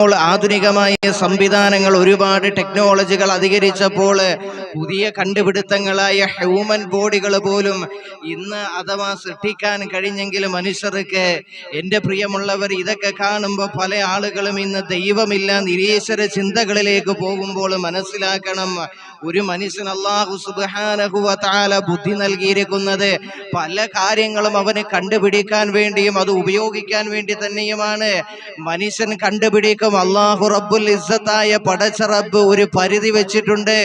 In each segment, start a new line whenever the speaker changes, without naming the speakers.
ഇപ്പോൾ ആധുനികമായ സംവിധാനങ്ങൾ ഒരുപാട് ടെക്നോളജികൾ അധികരിച്ചപ്പോൾ പുതിയ കണ്ടുപിടുത്തങ്ങളായ ഹ്യൂമൻ ബോഡികൾ പോലും ഇന്ന് അഥവാ സൃഷ്ടിക്കാൻ കഴിഞ്ഞെങ്കിൽ മനുഷ്യർക്ക് എന്റെ പ്രിയമുള്ളവർ ഇതൊക്കെ കാണുമ്പോൾ പല ആളുകളും ഇന്ന് ദൈവമില്ല നിരീശ്വര ചിന്തകളിലേക്ക് പോകുമ്പോൾ മനസ്സിലാക്കണം. ഒരു മനുഷ്യൻ അള്ളാഹു സുബാനഹുവ ബുദ്ധി നൽകിയിരിക്കുന്നത് പല കാര്യങ്ങളും അവന് കണ്ടുപിടിക്കാൻ വേണ്ടിയും അത് ഉപയോഗിക്കാൻ വേണ്ടി തന്നെയുമാണ്. മനുഷ്യൻ കണ്ടുപിടിക്കും അള്ളാഹു റബ്ബുൽ ഇസ്സത്തായ പടച്ച റബ്ബ് ഒരു പരിധി വെച്ചിട്ടുണ്ട്.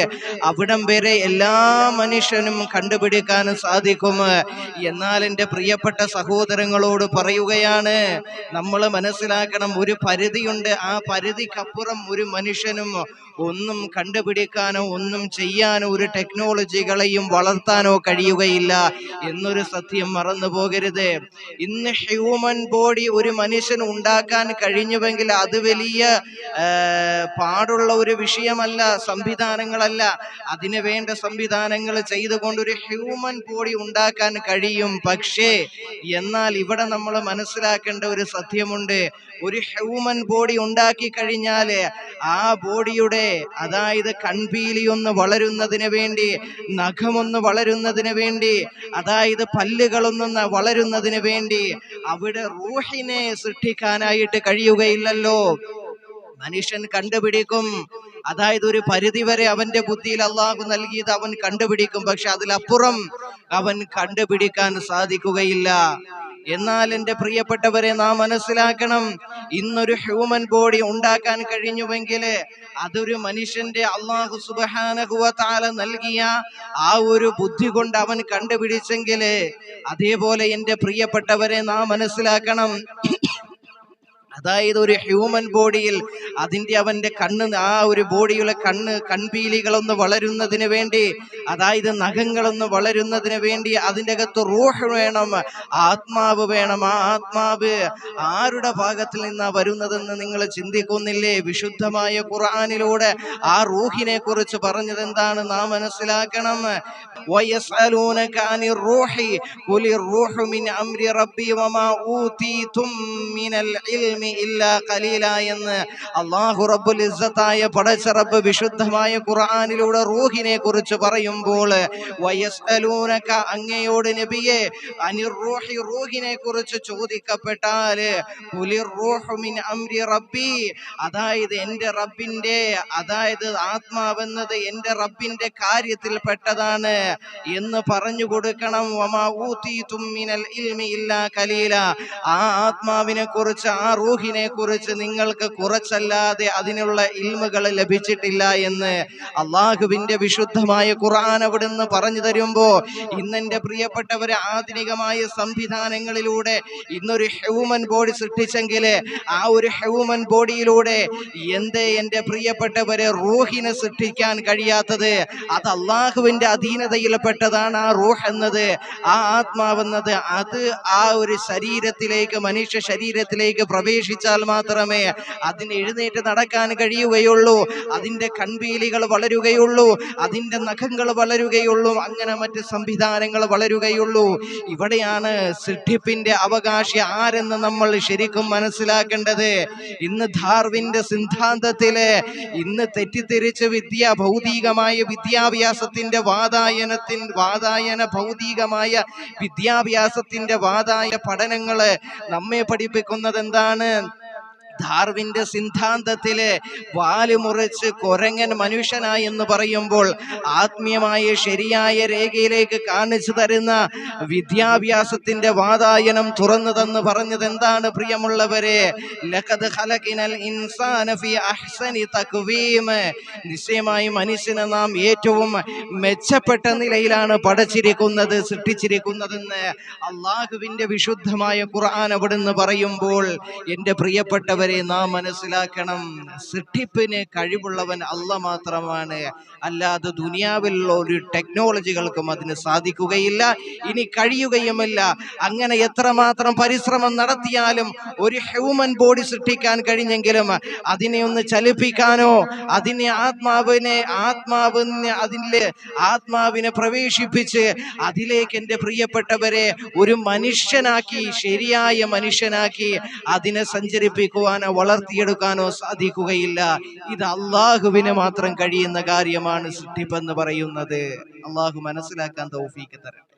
അവിടം വരെ എല്ലാ മനുഷ്യനും കണ്ടുപിടിക്കാൻ സാധിക്കും. എന്നാൽ എന്റെ പ്രിയപ്പെട്ട സഹോദരങ്ങളോട് പറയുകയാണ് നമ്മൾ മനസ്സിലാക്കണം ഒരു പരിധിയുണ്ട് ആ പരിധിക്കപ്പുറം ഒരു മനുഷ്യനും ഒന്നും കണ്ടുപിടിക്കാനോ ഒന്നും ചെയ്യാനോ ഒരു ടെക്നോളജികളെയും വളർത്താനോ കഴിയുകയില്ല എന്നൊരു സത്യം മറന്നു പോകരുത്. ഇന്ന് ഹ്യൂമൻ ബോഡി ഒരു മനുഷ്യൻ ഉണ്ടാക്കാൻ കഴിഞ്ഞുവെങ്കിൽ അത് വലിയ പാടുള്ള ഒരു വിഷയമല്ല സംവിധാനങ്ങളല്ല. അതിന് വേണ്ട സംവിധാനങ്ങൾ ചെയ്തുകൊണ്ട് ഒരു ഹ്യൂമൻ ബോഡി ഉണ്ടാക്കാൻ കഴിയും. പക്ഷേ എന്നാൽ ഇവിടെ നമ്മൾ മനസ്സിലാക്കേണ്ട ഒരു സത്യമുണ്ട്. ഒരു ഹ്യൂമൻ ബോഡി ഉണ്ടാക്കി കഴിഞ്ഞാൽ ആ ബോഡിയുടെ അതായത് കൺപീലി ഒന്ന് വളരുന്നതിന് വേണ്ടി നഖമൊന്ന് വളരുന്നതിന് വേണ്ടി അതായത് പല്ലുകളൊന്ന് വളരുന്നതിന് വേണ്ടി അവിടെ റൂഹിനെ സൃഷ്ടിക്കാനായിട്ട് കഴിയുകയില്ലല്ലോ. മനുഷ്യൻ കണ്ടുപിടിക്കും. അതായത് ഒരു പരിധി വരെ അവന്റെ ബുദ്ധിയിൽ അള്ളാഹു നൽകിയത് അവൻ കണ്ടുപിടിക്കും. പക്ഷെ അതിലപ്പുറം അവൻ കണ്ടുപിടിക്കാൻ സാധിക്കുകയില്ല. എന്നാൽ എന്റെ പ്രിയപ്പെട്ടവരെ നാം മനസ്സിലാക്കണം ഇന്നൊരു ഹ്യൂമൻ ബോഡി ഉണ്ടാക്കാൻ കഴിഞ്ഞുവെങ്കിൽ അതൊരു മനുഷ്യന്റെ അള്ളാഹു സുബാനഹുവ താല നൽകിയ ആ ഒരു ബുദ്ധി കൊണ്ട് അവൻ കണ്ടുപിടിച്ചെങ്കിൽ അതേപോലെ എന്റെ പ്രിയപ്പെട്ടവരെ നാം മനസ്സിലാക്കണം അതായത് ഒരു ഹ്യൂമൻ ബോഡിയിൽ അതിന്റെ അവന്റെ കണ്ണ് ആ ഒരു ബോഡിയുടെ കണ്ണ് കൺപീലികളൊന്ന് വളരുന്നതിന് വേണ്ടി അതായത് നഖങ്ങളൊന്ന് വളരുന്നതിന് വേണ്ടി അതിന്റെ അകത്ത് റൂഹ് വേണം ആത്മാവ് വേണം. ആ ആത്മാവ് ആരുടെ ഭാഗത്തിൽ നിന്നാ വരുന്നതെന്ന് നിങ്ങൾ ചിന്തിക്കുന്നില്ലേ? വിശുദ്ധമായ ഖുർആാനിലൂടെ ആ റൂഹിനെ കുറിച്ച് പറഞ്ഞത് എന്താണ്? നാം മനസ്സിലാക്കണം. എന്ന് അള്ളാഹു റബ്ബുൽ ഇസ്സത്തായ പടച്ചറബ് വിശുദ്ധമായ ഖുർആാനിലൂടെ റൂഹിനെ കുറിച്ച് പറയും. പറയുമ്പോൾ വയസ്അലൂനക അങ്ങയോട് നബിയെ അനിർ റൂഹി റൂഹിനെ കുറിച്ച് ചോദിക്കപ്പെട്ടാൽ മിൻ അംരി റബ്ബി അതായത് എന്റെ റബ്ബിന്റെ അതായത് ആത്മാവെന്നത് എന്റെ റബ്ബിന്റെ കാര്യത്തിൽപ്പെട്ടതാണ് എന്ന് പറഞ്ഞു കൊടുക്കണം. വമാ മിനൽ ഇൽമി ഇല്ലാ കലീല. ആ ആത്മാവിനെ കുറിച്ച് ആ റൂഹിനെ കുറിച്ച് നിങ്ങൾക്ക് കുറച്ചല്ലാതെ അതിനുള്ള ഇൽമുകൾ ലഭിച്ചിട്ടില്ല എന്ന് അള്ളാഹുവിന്റെ വിശുദ്ധമായ ഖുർആൻ അവിടുന്ന് പറഞ്ഞു തരുമ്പോ ഇന്നെന്റെ പ്രിയപ്പെട്ടവരെ ആധുനികമായ സംവിധാനങ്ങളിലൂടെ ഇന്നൊരു ഹ്യൂമൻ ബോഡി സൃഷ്ടിച്ചെങ്കിൽ ആ ഒരു ഹ്യൂമൻ ബോഡിയിലൂടെ എന്തേ എന്റെ പ്രിയപ്പെട്ടവരെ റൂഹിനെ സൃഷ്ടിക്കാൻ കഴിയാത്തത്? അത് അള്ളാഹുവിന്റെ അധീനതയിൽപ്പെട്ടതാണ് ആ റൂഹ് എന്നത്. ആ ആത്മാവെന്നത് അത് ആ ഒരു ശരീരത്തിലേക്ക് മനുഷ്യ ശരീരത്തിലേക്ക് പ്രവേശിച്ചാൽ മാത്രമേ അതിന് എഴുന്നേറ്റ് നടക്കാൻ കഴിയുകയുള്ളൂ. അതിന്റെ കൺപീലികൾ വളരുകയുള്ളൂ. അതിന്റെ നഖങ്ങൾ വളരുകയുള്ളൂ. അങ്ങനെ മറ്റ് സംവിധാനങ്ങൾ വളരുകയുള്ളൂ. ഇവിടെയാണ് സൃഷ്ടിപ്പിന്റെ അവകാശി ആരെന്ന് നമ്മൾ ശരിക്കും മനസ്സിലാക്കേണ്ടത്. ഇന്ന് ധാർവിന്റെ സിദ്ധാന്തത്തിൽ ഇന്ന് തെറ്റിദ്ധരിച്ച് വിദ്യ ഭൗതികമായ വിദ്യാഭ്യാസത്തിന്റെ വാതായനത്തിൻ വാതായന ഭൗതികമായ വിദ്യാഭ്യാസത്തിന്റെ വാതായ പഠനങ്ങൾ നമ്മെ പഠിപ്പിക്കുന്നത് എന്താണ് ഡാർവിന്റെ സിദ്ധാന്തത്തിൽ വാൽ മുറിച്ച് കൊരങ്ങൻ മനുഷ്യനായി എന്ന് പറയുമ്പോൾ ആത്മീയമായ ശരിയായ രേഖയിലേക്ക് കാണിച്ചു തരുന്ന വിദ്യാഭ്യാസത്തിന്റെ വാതായനം തുറന്നു തന്ന് പറഞ്ഞത് എന്താണ് പ്രിയമുള്ളവരെ നിശ്ചയമായി മനുഷ്യനെ നാം ഏറ്റവും മെച്ചപ്പെട്ട നിലയിലാണ് പടച്ചിരിക്കുന്നത് സൃഷ്ടിച്ചിരിക്കുന്നതെന്ന് അള്ളാഹുവിന്റെ വിശുദ്ധമായ ഖുർആൻ അവിടുന്ന് പറയുമ്പോൾ എന്റെ പ്രിയപ്പെട്ടവരെ നാം മനസ്സിലാക്കണം സൃഷ്ടിപ്പിന് കഴിവുള്ളവൻ അല്ല മാത്രമാണ്. അല്ലാതെ ദുനിയാവിലുള്ള ഒരു ടെക്നോളജികൾക്കും അതിന് സാധിക്കുകയില്ല. ഇനി കഴിയുകയുമില്ല. അങ്ങനെ എത്രമാത്രം പരിശ്രമം നടത്തിയാലും ഒരു ഹ്യൂമൻ ബോഡി സൃഷ്ടിക്കാൻ കഴിഞ്ഞെങ്കിലും അതിനെ ഒന്ന് ചലിപ്പിക്കാനോ അതിനെ ആത്മാവിനെ ആത്മാവിനെ അതിന്റെ ആത്മാവിനെ പ്രവേശിപ്പിച്ച് അതിലേക്ക് എന്റെ പ്രിയപ്പെട്ടവരെ ഒരു മനുഷ്യനാക്കി ശരിയായ മനുഷ്യനാക്കി അതിനെ സഞ്ചരിപ്പിക്കുവാൻ സൃഷ്ടിക്കുവാനോ വളർത്തിയെടുക്കാനോ സാധിക്കുകയില്ല. ഇത് അള്ളാഹുവിന് മാത്രം കഴിയുന്ന കാര്യമാണ് സൃഷ്ടിപ്പെന്ന് പറയുന്നത്. അള്ളാഹു മനസ്സിലാക്കാൻ തൗഫീക്ക് തരട്ടെ.